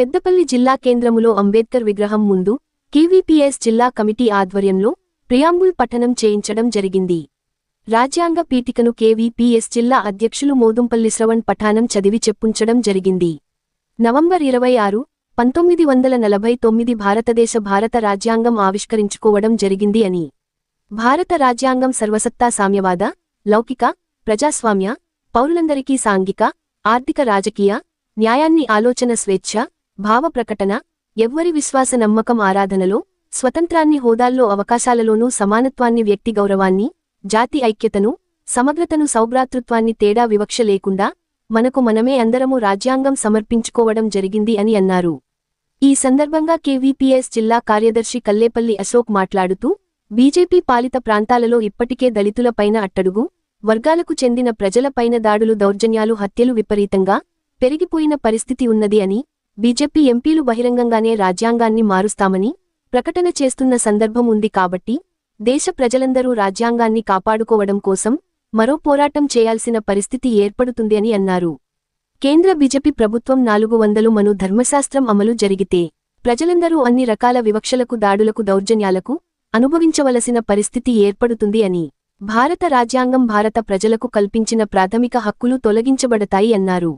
పెద్దపల్లి జిల్లా కేంద్రములో అంబేద్కర్ విగ్రహం ముందు కేవీపీఎస్ జిల్లా కమిటీ ఆధ్వర్యంలో ప్రియాంబుల్ పఠనం చేయించడం జరిగింది. రాజ్యాంగ పీఠికను కేవీపీఎస్ జిల్లా అధ్యక్షులు మోదుంపల్లి శ్రవణ్ పఠానం చదివి చెప్పుంచడం జరిగింది. నవంబర్ ఇరవై ఆరు పంతొమ్మిది వందల నలభై తొమ్మిది భారతదేశ భారత రాజ్యాంగం ఆవిష్కరించుకోవడం జరిగింది అని. భారత రాజ్యాంగం సర్వసత్తా సామ్యవాద లౌకిక ప్రజాస్వామ్య పౌరులందరికీ సాంఘిక ఆర్థిక రాజకీయ న్యాయాన్ని ఆలోచన స్వేచ్ఛ భావప్రకటన ఎవ్వరి విశ్వాస నమ్మకం ఆరాధనలో స్వతంత్రాన్ని హోదాల్లో అవకాశాలలోనూ సమానత్వాన్ని వ్యక్తి గౌరవాన్ని జాతి ఐక్యతను సమగ్రతను సౌభ్రాతృత్వాన్ని తేడా వివక్ష లేకుండా మనకు మనమే అందరము రాజ్యాంగం సమర్పించుకోవడం జరిగింది అని అన్నారు. ఈ సందర్భంగా కేవీపీఎస్ జిల్లా కార్యదర్శి కల్లేపల్లి అశోక్ మాట్లాడుతూ బీజేపీ పాలిత ప్రాంతాలలో ఇప్పటికే దళితులపైన అట్టడుగు వర్గాలకు చెందిన ప్రజలపైన దాడులు దౌర్జన్యాలు హత్యలు విపరీతంగా పెరిగిపోయిన పరిస్థితి ఉన్నది అని బీజేపీ ఎంపీలు బహిరంగంగానే రాజ్యాంగాన్ని మారుస్తామని ప్రకటన చేస్తున్న సందర్భం ఉంది కాబట్టి దేశ ప్రజలందరూ రాజ్యాంగాన్ని కాపాడుకోవడం కోసం మరో పోరాటం చేయాల్సిన పరిస్థితి ఏర్పడుతుంది అని అన్నారు. కేంద్ర బీజేపీ ప్రభుత్వం నాలుగు వందలు మను ధర్మశాస్త్రం అమలు జరిగితే ప్రజలందరూ అన్ని రకాల వివక్షలకు దాడులకు దౌర్జన్యాలకు అనుభవించవలసిన పరిస్థితి ఏర్పడుతుంది అని భారత రాజ్యాంగం భారత ప్రజలకు కల్పించిన ప్రాథమిక హక్కులు తొలగించబడతాయి అన్నారు.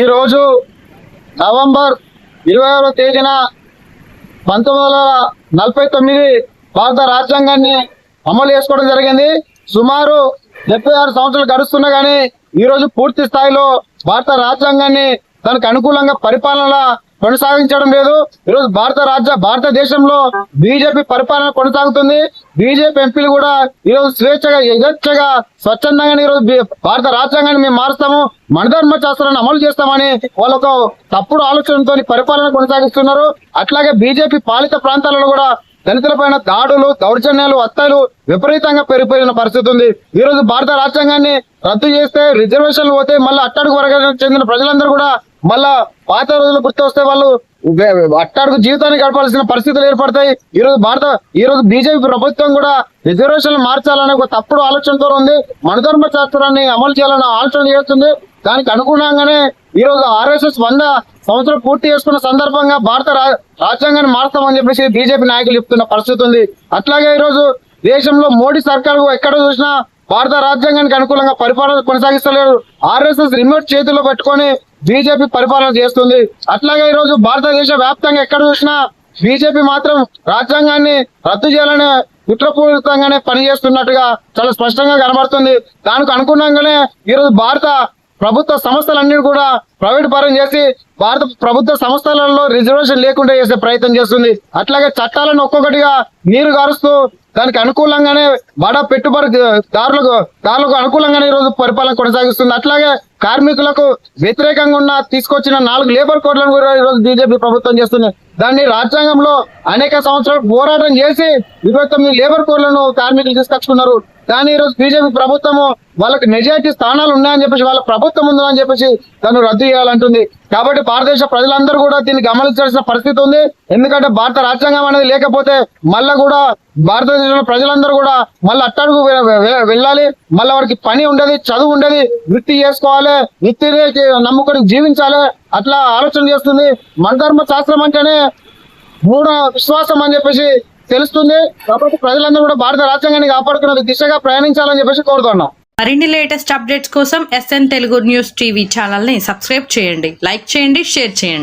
ఈరోజు నవంబర్ ఇరవై ఆరో తేదీన పంతొమ్మిది వందల నలభై తొమ్మిది భారత రాజ్యాంగాన్ని అమలు చేసుకోవడం జరిగింది. సుమారు డెబ్బై ఆరు సంవత్సరాలు గడుస్తున్నా కానీ ఈరోజు పూర్తి స్థాయిలో భారత రాజ్యాంగాన్ని దానికి అనుకూలంగా పరిపాలన కొనసాగించడం లేదు. ఈరోజు భారత రాజ్య భారతదేశంలో బీజేపీ పరిపాలన కొనసాగుతుంది. బీజేపీ ఎంపీలు కూడా ఈరోజు స్వేచ్ఛగా యథేచ్ఛగా స్వచ్ఛందంగా ఈరోజు భారత రాజ్యాంగాన్ని మేము మారుస్తాము. మనధర్మ శాస్త్రాన్ని అమలు చేస్తామని వాళ్ళు ఒక తప్పుడు ఆలోచనతో పరిపాలన కొనసాగిస్తున్నారు. అట్లాగే బీజేపీ పాలిత ప్రాంతాలలో కూడా దళితులపైన దాడులు దౌర్జన్యాలు హత్యలు విపరీతంగా పెరిగిపోయిన పరిస్థితి ఉంది. ఈ రోజు భారత రాజ్యాంగాన్ని రద్దు చేస్తే రిజర్వేషన్లు పోతే మళ్ళీ అట్టడుగు వర్గానికి చెందిన ప్రజలందరూ కూడా మళ్ళా పాత రోజులు గుర్తు వస్తే వాళ్ళు అట్టాడుకు జీవితాన్ని గడపాల్సిన పరిస్థితులు ఏర్పడతాయి. ఈ రోజు భారత ఈ రోజు బీజేపీ ప్రభుత్వం కూడా రిజర్వేషన్లు మార్చాలనే ఒక తప్పుడు ఆలోచనతో ఉంది. మనధర్మ శాస్త్రాన్ని అమలు చేయాలని ఆలోచన చేస్తుంది. దానికి అనుగుణంగానే ఈ రోజు ఆర్ఎస్ఎస్ వంద సంవత్సరం పూర్తి చేసుకున్న సందర్భంగా భారత రా- రాజ్యాంగాన్ని మార్చామని చెప్పేసి బీజేపీ నాయకులు చెప్తున్న పరిస్థితి ఉంది. అట్లాగే ఈ రోజు దేశంలో మోడీ సర్కార్ ఎక్కడ చూసినా భారత రాజ్యాంగానికి అనుకూలంగా పరిపాలన కొనసాగిస్తలేరు. ఆర్ఎస్ఎస్ రిమోట్ చేతిలో పెట్టుకొని బీజేపీ పరిపాలన చేస్తుంది. అట్లాగే ఈరోజు భారతదేశ వ్యాప్తంగా ఎక్కడ చూసినా బీజేపీ మాత్రం రాజ్యాంగాన్ని రద్దు చేయాలనే కుట్రపూరితంగానే పనిచేస్తున్నట్టుగా చాలా స్పష్టంగా కనబడుతుంది. దానికి అనుగుణంగానే ఈరోజు భారత ప్రభుత్వ సంస్థలన్నీ కూడా ప్రైవేట్ పరం చేసి భారత ప్రభుత్వ సంస్థలలో రిజర్వేషన్ లేకుండా చేసే ప్రయత్నం చేస్తుంది. అట్లాగే చట్టాలను ఒక్కొక్కటిగా నీరు గారుస్తూ దానికి అనుకూలంగానే బడా పెట్టుబడి దారులకు దారులకు అనుకూలంగానే ఈరోజు పరిపాలన కొనసాగిస్తుంది. అట్లాగే కార్మికులకు వ్యతిరేకంగా ఉన్న తీసుకొచ్చిన నాలుగు లేబర్ కోడ్లను కూడా ఈరోజు బీజేపీ ప్రభుత్వం చేస్తుంది. దాన్ని రాజ్యాంగంలో అనేక సంవత్సరాలు పోరాటం చేసి ఇరవై తొమ్మిది లేబర్ కోడ్లను కార్మికులు తీసుకొచ్చుకున్నారు. కానీ ఈరోజు రోజు బీజేపీ ప్రభుత్వము వాళ్ళకి మెజార్టీ స్థానాలు ఉన్నాయని చెప్పేసి వాళ్ళ ప్రభుత్వం ఉందని చెప్పేసి దాన్ని రద్దు చేయాలంటుంది. కాబట్టి భారతదేశ ప్రజలందరూ కూడా దీన్ని గమనించాల్సిన పరిస్థితి ఉంది. ఎందుకంటే భారత రాజ్యాంగం అనేది లేకపోతే మళ్ళా కూడా భారతదేశంలో ప్రజలందరూ కూడా మళ్ళీ అట్టడుగు వెళ్ళాలి. మళ్ళీ వారికి పని ఉండదు చదువు ఉండదు వృత్తి చేసుకోవాలి వృత్తిని నమ్ముకొని జీవించాలి. అట్లా ఆలోచన చేస్తుంది. మన ధర్మ శాస్త్రం అంటేనే మూఢ విశ్వాసం అని చెప్పేసి తెలుస్తుంది. కాబట్టి ప్రజలందరూ కూడా భారత రాజ్యాంగాన్ని కాపాడుకున్న దిశగా ప్రయాణించాలని చెప్పేసి కోరుతున్నాం. మరిన్ని లేటెస్ట్ అప్డేట్స్ కోసం ఎస్ఎన్ తెలుగు న్యూస్ టీవీ ఛానల్ని సబ్స్క్రైబ్ చేయండి. లైక్ చేయండి షేర్ చేయండి.